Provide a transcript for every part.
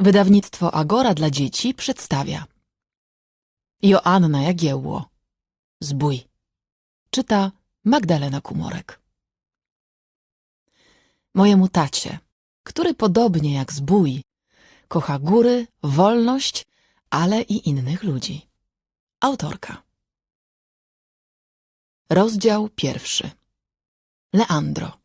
Wydawnictwo Agora dla dzieci przedstawia. Joanna Jagiełło. Zbój. Czyta Magdalena Kumorek. Mojemu tacie, który podobnie jak zbój kocha góry, wolność, ale i innych ludzi. Autorka. Rozdział pierwszy. Leandro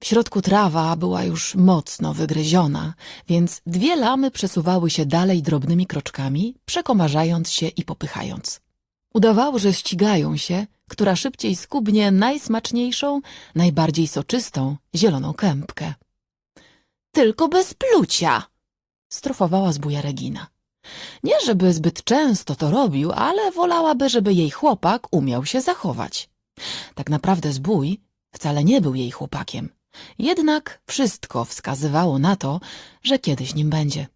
w środku trawa była już mocno wygryziona, więc dwie lamy przesuwały się dalej drobnymi kroczkami, przekomarzając się i popychając. Udawało, że ścigają się, która szybciej skubnie najsmaczniejszą, najbardziej soczystą, zieloną kępkę. Tylko bez plucia! strofowała zbuja Regina. Nie żeby zbyt często to robił, ale wolałaby, żeby jej chłopak umiał się zachować. Tak naprawdę zbój wcale nie był jej chłopakiem. Jednak wszystko wskazywało na to, że kiedyś nim będzie.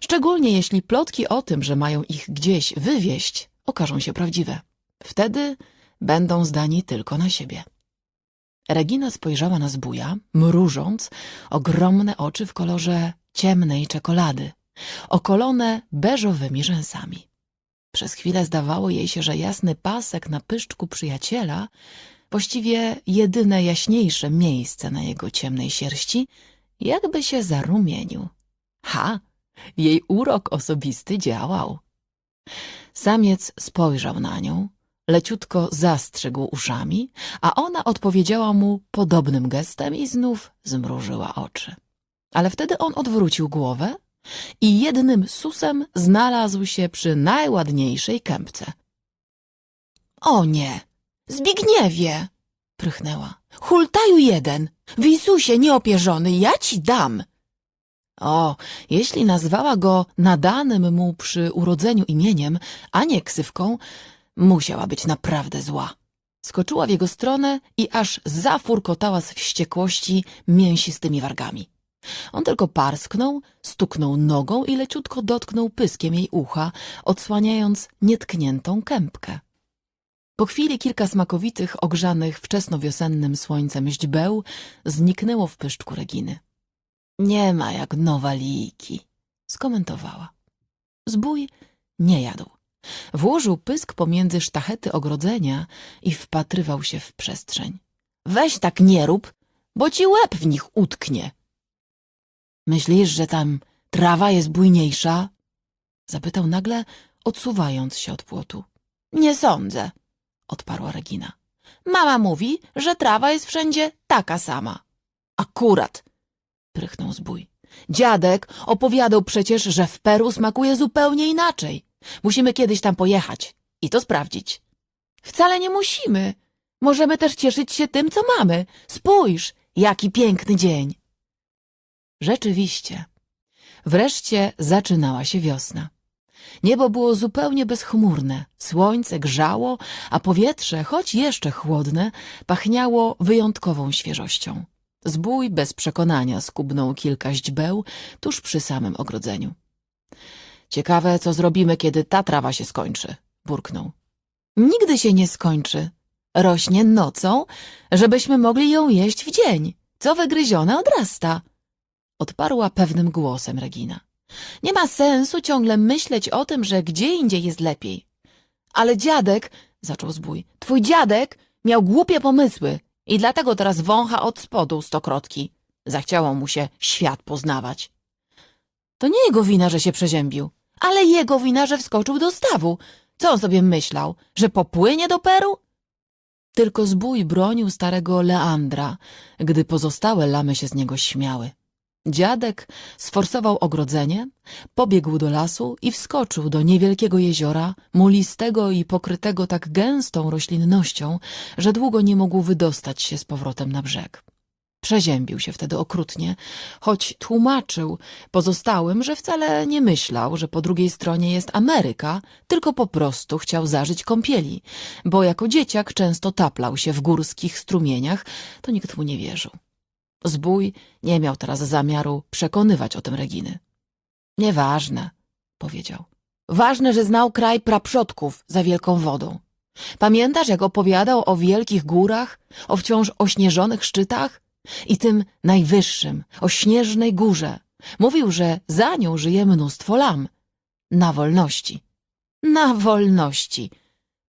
Szczególnie jeśli plotki o tym, że mają ich gdzieś wywieźć, okażą się prawdziwe. Wtedy będą zdani tylko na siebie. Regina spojrzała na zbója, mrużąc ogromne oczy w kolorze ciemnej czekolady, okolone beżowymi rzęsami. Przez chwilę zdawało jej się, że jasny pasek na pyszczku przyjaciela właściwie jedyne jaśniejsze miejsce na jego ciemnej sierści, jakby się zarumienił. Ha! Jej urok osobisty działał. Samiec spojrzał na nią, leciutko zastrzegł uszami, a ona odpowiedziała mu podobnym gestem i znów zmrużyła oczy. Ale wtedy on odwrócił głowę i jednym susem znalazł się przy najładniejszej kępce. O nie! Zbigniewie! prychnęła. Hultaju jeden! Wisusie nieopierzony, ja ci dam! O, jeśli nazwała go nadanym mu przy urodzeniu imieniem, a nie ksywką, musiała być naprawdę zła. Skoczyła w jego stronę i aż zafurkotała z wściekłości mięsistymi wargami. On tylko parsknął, stuknął nogą i leciutko dotknął pyskiem jej ucha, odsłaniając nietkniętą kępkę. Po chwili kilka smakowitych, ogrzanych wczesnowiosennym słońcem źdźbeł zniknęło w pyszczku Reginy. Nie ma jak nowaliki, skomentowała. Zbój nie jadł. Włożył pysk pomiędzy sztachety ogrodzenia i wpatrywał się w przestrzeń. Weź tak nie rób, bo ci łeb w nich utknie. Myślisz, że tam trawa jest bujniejsza? Zapytał nagle, odsuwając się od płotu. Nie sądzę, odparła Regina. Mama mówi, że trawa jest wszędzie taka sama. Akurat, prychnął zbój. Dziadek opowiadał przecież, że w Peru smakuje zupełnie inaczej. Musimy kiedyś tam pojechać i to sprawdzić. Wcale nie musimy. Możemy też cieszyć się tym, co mamy. Spójrz, jaki piękny dzień. Rzeczywiście. Wreszcie zaczynała się wiosna. Niebo było zupełnie bezchmurne, słońce grzało, a powietrze, choć jeszcze chłodne, pachniało wyjątkową świeżością. Zbój bez przekonania skubnął kilka źdźbeł tuż przy samym ogrodzeniu. Ciekawe, co zrobimy, kiedy ta trawa się skończy, burknął. Nigdy się nie skończy. Rośnie nocą, żebyśmy mogli ją jeść w dzień. Co wygryzione odrasta. Odparła pewnym głosem Regina. Nie ma sensu ciągle myśleć o tym, że gdzie indziej jest lepiej. Ale dziadek, zaczął zbój, twój dziadek miał głupie pomysły i dlatego teraz wącha od spodu stokrotki. Zachciało mu się świat poznawać. To nie jego wina, że się przeziębił, ale jego wina, że wskoczył do stawu. Co on sobie myślał, że popłynie do Peru? Tylko zbój bronił starego Leandra, gdy pozostałe lamy się z niego śmiały. Dziadek sforsował ogrodzenie, pobiegł do lasu i wskoczył do niewielkiego jeziora, mulistego i pokrytego tak gęstą roślinnością, że długo nie mógł wydostać się z powrotem na brzeg. Przeziębił się wtedy okrutnie, choć tłumaczył pozostałym, że wcale nie myślał, że po drugiej stronie jest Ameryka, tylko po prostu chciał zażyć kąpieli, bo jako dzieciak często taplał się w górskich strumieniach, to nikt mu nie wierzył. Zbój nie miał teraz zamiaru przekonywać o tym Reginy. Nieważne, powiedział. Ważne, że znał kraj praprzodków za wielką wodą. Pamiętasz, jak opowiadał o wielkich górach, o wciąż ośnieżonych szczytach? I tym najwyższym, o śnieżnej górze. Mówił, że za nią żyje mnóstwo lam. Na wolności. Na wolności,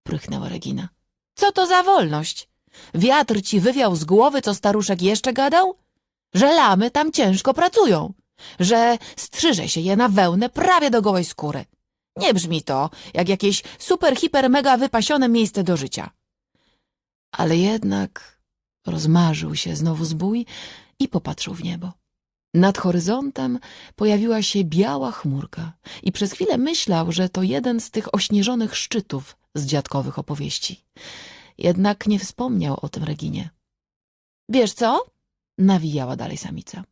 prychnęła Regina. Co to za wolność? Wiatr ci wywiał z głowy, co staruszek jeszcze gadał? Że lamy tam ciężko pracują, że strzyże się je na wełnę prawie do gołej skóry. Nie brzmi to jak jakieś super, hiper, mega wypasione miejsce do życia. Ale jednak rozmarzył się znowu zbój i popatrzył w niebo. Nad horyzontem pojawiła się biała chmurka i przez chwilę myślał, że to jeden z tych ośnieżonych szczytów z dziadkowych opowieści. Jednak nie wspomniał o tym Reginie. Wiesz co? Nawijała dalej samica.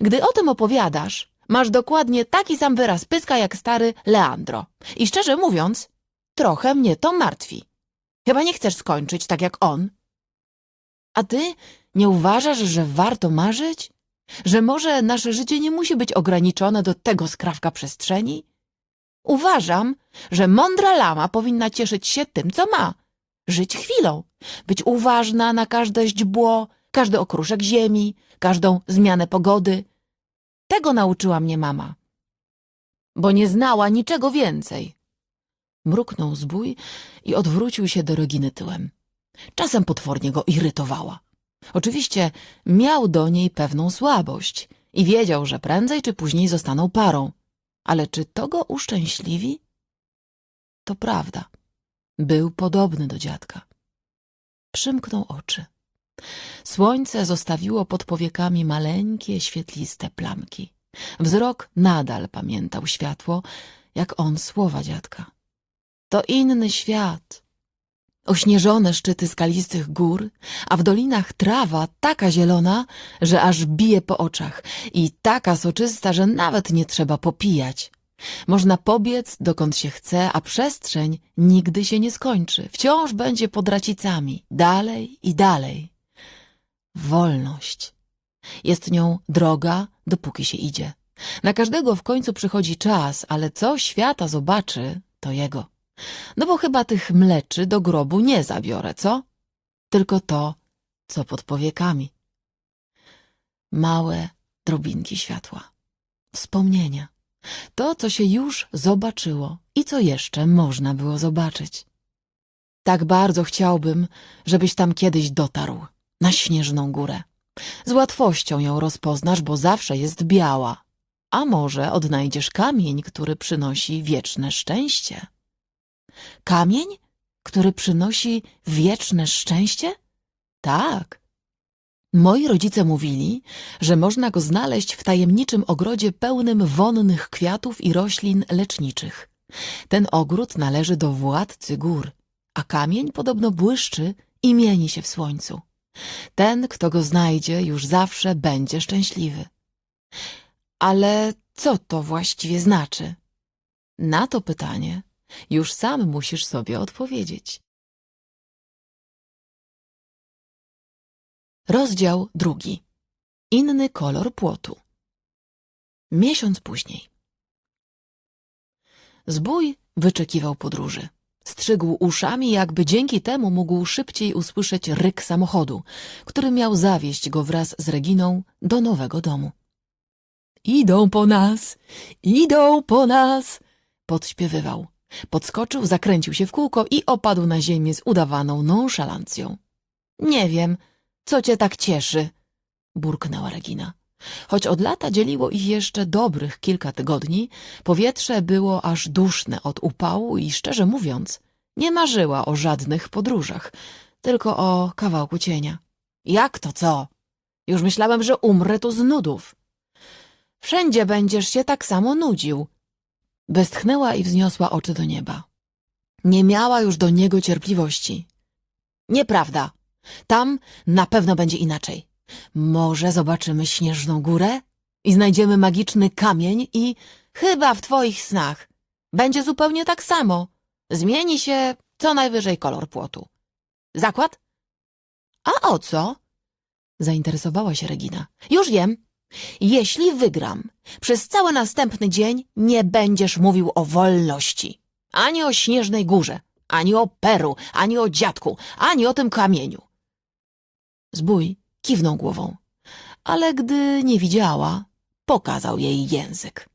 Gdy o tym opowiadasz, masz dokładnie taki sam wyraz pyska jak stary Leandro. I szczerze mówiąc, trochę mnie to martwi. Chyba nie chcesz skończyć tak jak on. A ty nie uważasz, że warto marzyć? Że może nasze życie nie musi być ograniczone do tego skrawka przestrzeni? Uważam, że mądra lama powinna cieszyć się tym, co ma. Żyć chwilą, być uważna na każde źdźbło, każdy okruszek ziemi, każdą zmianę pogody. Tego nauczyła mnie mama, bo nie znała niczego więcej. Mruknął zbój i odwrócił się do Reginy tyłem. Czasem potwornie go irytowała. Oczywiście miał do niej pewną słabość i wiedział, że prędzej czy później zostaną parą. Ale czy to go uszczęśliwi? To prawda. Był podobny do dziadka. Przymknął oczy. Słońce zostawiło pod powiekami maleńkie, świetliste plamki. Wzrok nadal pamiętał światło, jak on słowa dziadka. To inny świat. Ośnieżone szczyty skalistych gór, a w dolinach trawa taka zielona, że aż bije po oczach i taka soczysta, że nawet nie trzeba popijać. Można pobiec dokąd się chce, a przestrzeń nigdy się nie skończy. Wciąż będzie pod racicami, dalej i dalej. Wolność. Jest nią droga, dopóki się idzie. Na każdego w końcu przychodzi czas, ale co świata zobaczy, to jego. No bo chyba tych mleczy do grobu nie zabiorę, co? Tylko to, co pod powiekami. Małe drobinki światła. Wspomnienia. To, co się już zobaczyło i co jeszcze można było zobaczyć. Tak bardzo chciałbym, żebyś tam kiedyś dotarł, na śnieżną górę. Z łatwością ją rozpoznasz, bo zawsze jest biała. A może odnajdziesz kamień, który przynosi wieczne szczęście? Kamień, który przynosi wieczne szczęście? Tak. Moi rodzice mówili, że można go znaleźć w tajemniczym ogrodzie pełnym wonnych kwiatów i roślin leczniczych. Ten ogród należy do władcy gór, a kamień podobno błyszczy i mieni się w słońcu. Ten, kto go znajdzie, już zawsze będzie szczęśliwy. Ale co to właściwie znaczy? Na to pytanie już sam musisz sobie odpowiedzieć. Rozdział drugi. Inny kolor płotu. Miesiąc później. Zbój wyczekiwał podróży. Strzygł uszami, jakby dzięki temu mógł szybciej usłyszeć ryk samochodu, który miał zawieźć go wraz z Reginą do nowego domu. Idą po nas, idą po nas, podśpiewywał. Podskoczył, zakręcił się w kółko i opadł na ziemię z udawaną nonszalancją. Nie wiem, co cię tak cieszy, burknęła Regina. Choć od lata dzieliło ich jeszcze dobrych kilka tygodni, powietrze było aż duszne od upału i szczerze mówiąc, nie marzyła o żadnych podróżach, tylko o kawałku cienia. Jak to co? Już myślałem, że umrę tu z nudów. Wszędzie będziesz się tak samo nudził. Westchnęła i wzniosła oczy do nieba. Nie miała już do niego cierpliwości. Nieprawda. Tam na pewno będzie inaczej. Może zobaczymy śnieżną górę i znajdziemy magiczny kamień i chyba w twoich snach będzie zupełnie tak samo. Zmieni się co najwyżej kolor płotu. Zakład? A o co? Zainteresowała się Regina. Już wiem. Jeśli wygram, przez cały następny dzień nie będziesz mówił o wolności. Ani o śnieżnej górze, ani o Peru, ani o dziadku, ani o tym kamieniu. Zbój kiwnął głową. ale gdy nie widziała, pokazał jej język.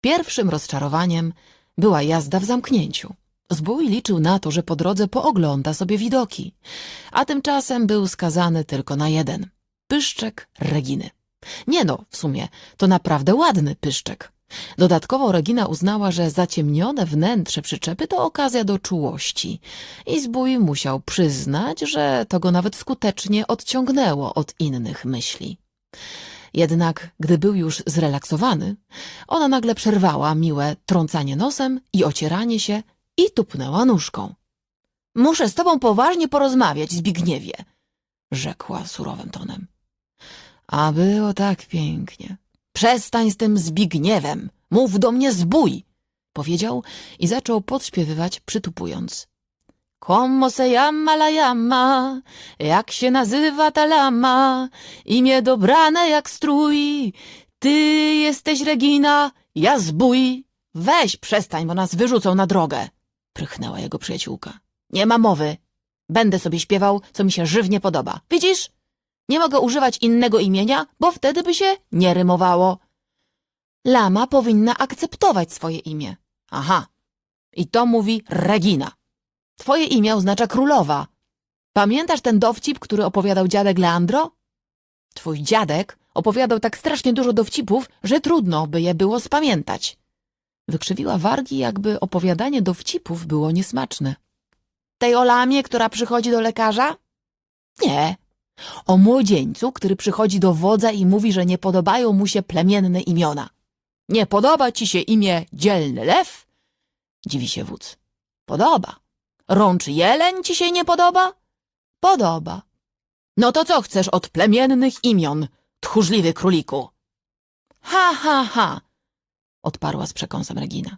Pierwszym rozczarowaniem była jazda w zamknięciu. Zbój liczył na to, że po drodze poogląda sobie widoki, a tymczasem był skazany tylko na jeden – pyszczek Reginy. Nie no, w sumie, to naprawdę ładny pyszczek. Dodatkowo Regina uznała, że zaciemnione wnętrze przyczepy to okazja do czułości i zbój musiał przyznać, że to go nawet skutecznie odciągnęło od innych myśli. Jednak, gdy był już zrelaksowany, ona nagle przerwała miłe trącanie nosem i ocieranie się i tupnęła nóżką. Muszę z tobą poważnie porozmawiać, Zbigniewie, rzekła surowym tonem. A było tak pięknie. Przestań z tym Zbigniewem, mów do mnie zbój, powiedział i zaczął podśpiewywać, przytupując. Como se llama la llama, jak się nazywa ta lama, imię dobrane jak strój, ty jesteś Regina, ja zbój. Weź, przestań, bo nas wyrzucą na drogę, prychnęła jego przyjaciółka. Nie ma mowy. Będę sobie śpiewał, co mi się żywnie podoba. Widzisz? Nie mogę używać innego imienia, bo wtedy by się nie rymowało. Lama powinna akceptować swoje imię. Aha. I to mówi Regina. Twoje imię oznacza królowa. Pamiętasz ten dowcip, który opowiadał dziadek Leandro? Twój dziadek opowiadał tak strasznie dużo dowcipów, że trudno by je było spamiętać. Wykrzywiła wargi, jakby opowiadanie dowcipów było niesmaczne. Tej o lamie, która przychodzi do lekarza? Nie. O młodzieńcu, który przychodzi do wodza i mówi, że nie podobają mu się plemienne imiona. Nie podoba ci się imię dzielny lew? Dziwi się wódz. Podoba. Rącz jeleń ci się nie podoba? Podoba. No to co chcesz od plemiennych imion, tchórzliwy króliku? Ha, ha, ha, odparła z przekąsem Regina.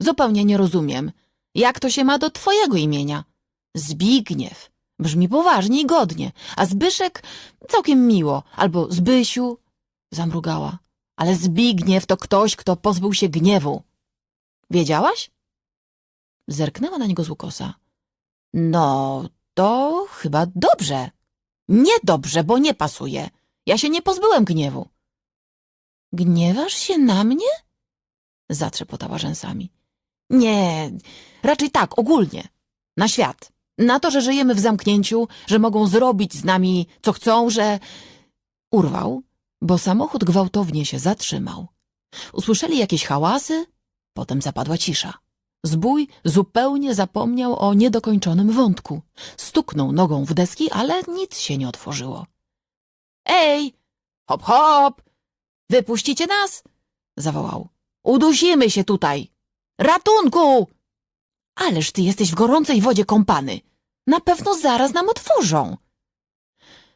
Zupełnie nie rozumiem, jak to się ma do twojego imienia. Zbigniew. Brzmi poważnie i godnie, a Zbyszek całkiem miło, albo Zbysiu, zamrugała. Ale Zbigniew to ktoś, kto pozbył się gniewu. Wiedziałaś? Zerknęła na niego z ukosa. No, to chyba dobrze. Nie dobrze, bo nie pasuje. Ja się nie pozbyłem gniewu. Gniewasz się na mnie? Zatrzepotała rzęsami. Nie, raczej tak, ogólnie. Na świat. Na to, że żyjemy w zamknięciu, że mogą zrobić z nami co chcą, że... Urwał, bo samochód gwałtownie się zatrzymał. Usłyszeli jakieś hałasy, potem zapadła cisza. Zbój zupełnie zapomniał o niedokończonym wątku. Stuknął nogą w deski, ale nic się nie otworzyło. Ej, hop, hop, wypuścicie nas? Zawołał. Udusimy się tutaj. Ratunku! Ależ ty jesteś w gorącej wodzie kąpany. Na pewno zaraz nam otworzą.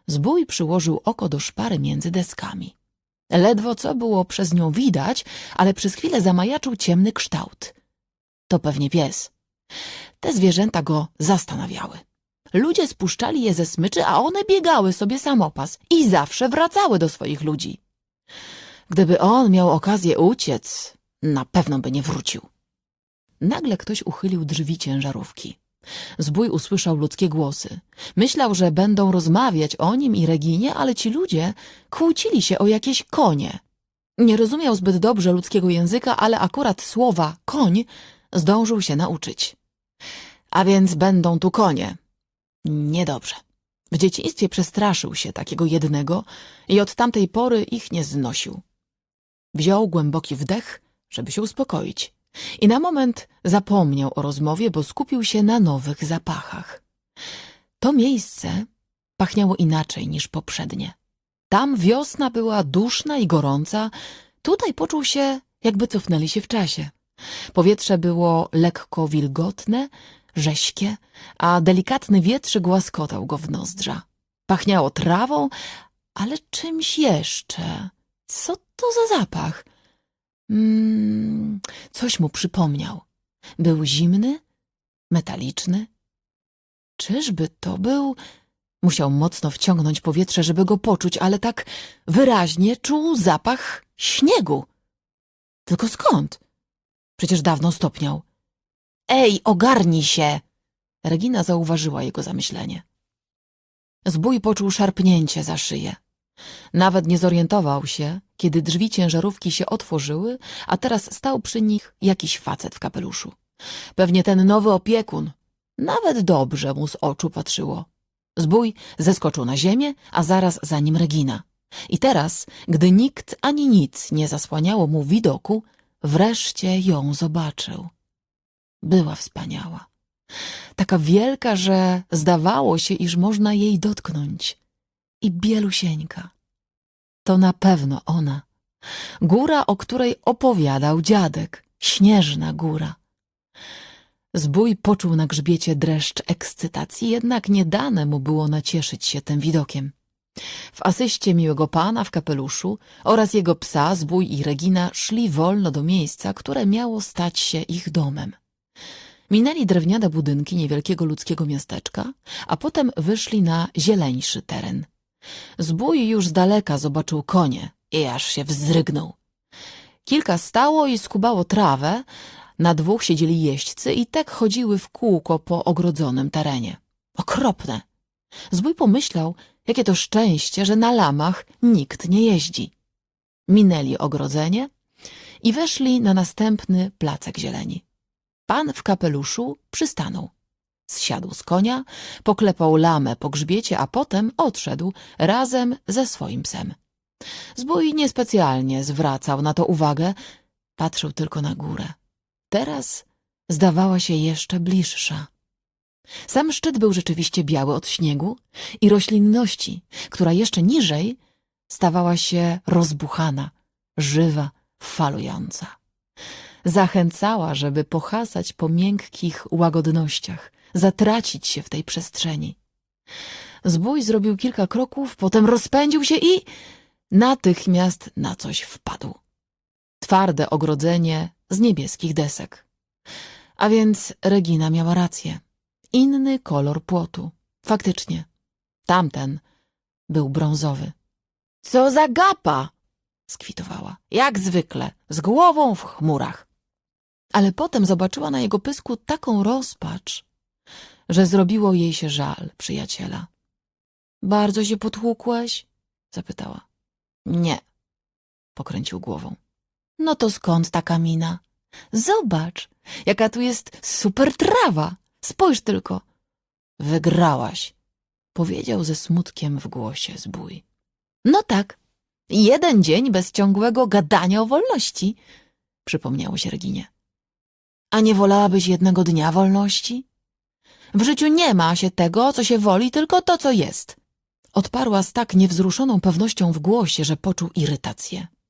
Zbój przyłożył oko do szpary między deskami. Ledwo co było przez nią widać, ale przez chwilę zamajaczył ciemny kształt. To pewnie pies. Te zwierzęta go zastanawiały. Ludzie spuszczali je ze smyczy, a one biegały sobie samopas i zawsze wracały do swoich ludzi. Gdyby on miał okazję uciec, na pewno by nie wrócił. Nagle ktoś uchylił drzwi ciężarówki. Zbój usłyszał ludzkie głosy. Myślał, że będą rozmawiać o nim i Reginie, ale ci ludzie kłócili się o jakieś konie. Nie rozumiał zbyt dobrze ludzkiego języka, ale akurat słowa koń zdążył się nauczyć. A więc będą tu konie. Niedobrze. W dzieciństwie przestraszył się takiego jednego i od tamtej pory ich nie znosił. Wziął głęboki wdech, żeby się uspokoić. I na moment zapomniał o rozmowie, bo skupił się na nowych zapachach. To miejsce pachniało inaczej niż poprzednie. Tam wiosna była duszna i gorąca, tutaj poczuł się, jakby cofnęli się w czasie. Powietrze było lekko wilgotne, rześkie, a delikatny wietrzyk łaskotał go w nozdrza. Pachniało trawą, ale czymś jeszcze. Co to za zapach? Mm, coś mu przypomniał. Był zimny, metaliczny. Czyżby to był... Musiał mocno wciągnąć powietrze, żeby go poczuć, ale tak wyraźnie czuł zapach śniegu. Tylko skąd? Przecież dawno stopniał. Ej, ogarnij się! Regina zauważyła jego zamyślenie. Zbój poczuł szarpnięcie za szyję. Nawet nie zorientował się, kiedy drzwi ciężarówki się otworzyły, a teraz stał przy nich jakiś facet w kapeluszu. Pewnie ten nowy opiekun. Nawet dobrze mu z oczu patrzyło. Zbój zeskoczył na ziemię, a zaraz za nim Regina. I teraz, gdy nikt ani nic nie zasłaniało mu widoku, wreszcie ją zobaczył. Była wspaniała. Taka wielka, że zdawało się, iż można jej dotknąć. I bielusieńka. To na pewno ona. Góra, o której opowiadał dziadek. Śnieżna góra. Zbój poczuł na grzbiecie dreszcz ekscytacji, jednak nie dane mu było nacieszyć się tym widokiem. W asyście miłego pana w kapeluszu oraz jego psa Zbój i Regina szli wolno do miejsca, które miało stać się ich domem. Minęli drewniane budynki niewielkiego ludzkiego miasteczka, a potem wyszli na zieleńszy teren. Zbój już z daleka zobaczył konie i aż się wzdrygnął. Kilka stało i skubało trawę, na dwóch siedzieli jeźdźcy i tak chodziły w kółko po ogrodzonym terenie. Okropne! Zbój pomyślał, jakie to szczęście, że na lamach nikt nie jeździ. Minęli ogrodzenie i weszli na następny placek zieleni. Pan w kapeluszu przystanął. Zsiadł z konia, poklepał lamę po grzbiecie, a potem odszedł razem ze swoim psem. Zbój niespecjalnie zwracał na to uwagę, patrzył tylko na górę. Teraz zdawała się jeszcze bliższa. Sam szczyt był rzeczywiście biały od śniegu i roślinności, która jeszcze niżej stawała się rozbuchana, żywa, falująca. Zachęcała, żeby pohasać po miękkich łagodnościach, zatracić się w tej przestrzeni. Zbój zrobił kilka kroków, potem rozpędził się i natychmiast na coś wpadł. Twarde ogrodzenie z niebieskich desek. A więc Regina miała rację. Inny kolor płotu. Faktycznie. Tamten był brązowy. Co za gapa! skwitowała. Jak zwykle, z głową w chmurach. Ale potem zobaczyła na jego pysku taką rozpacz, że zrobiło jej się żal przyjaciela. Bardzo się potłukłeś? zapytała. Nie, pokręcił głową. No to skąd taka mina? Zobacz, jaka tu jest super trawa. Spójrz tylko. Wygrałaś, powiedział ze smutkiem w głosie zbój. No tak, jeden dzień bez ciągłego gadania o wolności, przypomniało się Reginie. A nie wolałabyś jednego dnia wolności? W życiu nie ma się tego, co się woli, tylko to, co jest. Odparła z tak niewzruszoną pewnością w głosie, że poczuł irytację.